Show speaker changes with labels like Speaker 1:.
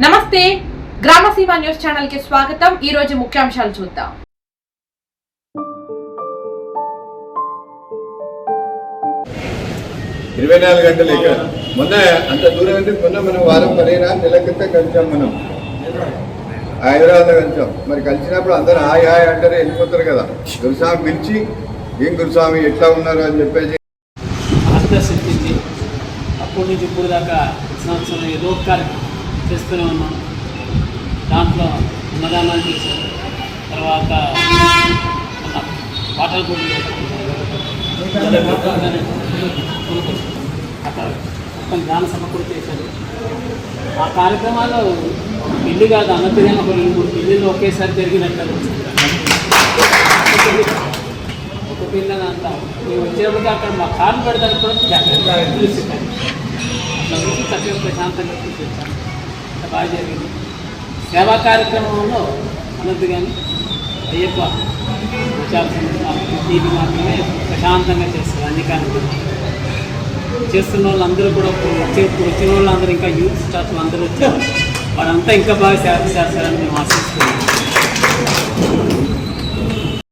Speaker 1: నమస్తే. గ్రామసీమ న్యూస్ ఛానల్కి స్వాగతం. ఈ రోజు ముఖ్యాంశాలు చూద్దాం.
Speaker 2: ఇరవై నాలుగు గంటలు ఇక్కడ మొన్న అంత దూరం అంటే మొన్న మనం వారం పదిహేను నెల క్రితం కలిసాం మనం. హైదరాబాద్లో కలిసాం. మరి కలిసినప్పుడు అందరూ హాయ్ హాయ్ అంటారే వెళ్ళిపోతారు కదా. గురుస్వామి పిలిచి ఏం గురుస్వామి ఎట్లా ఉన్నారు? అని చెప్పేసి.
Speaker 3: అప్పటి నుంచి ఇప్పుడు దాకా సంవత్సరం ఏదో ఒక కార్యక్రమం. చేస్తూనే ఉన్నాం. దాంట్లో అన్నదానాలు చేశారు. తర్వాత పాటలు కూడా మొత్తం జ్ఞాన సభ కూడా చేశారు. ఆ కార్యక్రమాలు ఇల్లు కాదు అన్నట్టుగా ఒక రెండు మూడు ఇల్లులు ఒకేసారి జరిగినట్టు ఒక పిల్లని అంతా మేము వచ్చేప్పటికి అక్కడ మా కారు పెడతాను కూడా జాగ్రత్తగా చక్కగా ప్రశాంతంగా చూసి వచ్చాను బాగా జరిగింది. సేవా కార్యక్రమంలో అనద్దు కానీ అయ్యప్ప ఇది మాత్రమే ప్రశాంతంగా చేస్తారు అన్ని కార్యక్రమాలు. చేస్తున్న వాళ్ళందరూ కూడా వచ్చే వచ్చిన వాళ్ళందరూ ఇంకా యూత్ స్టాఫ్ అందరూ వచ్చారు. వారంతా ఇంకా బాగా సేవ చేస్తారని మేము ఆశిస్తున్నాం.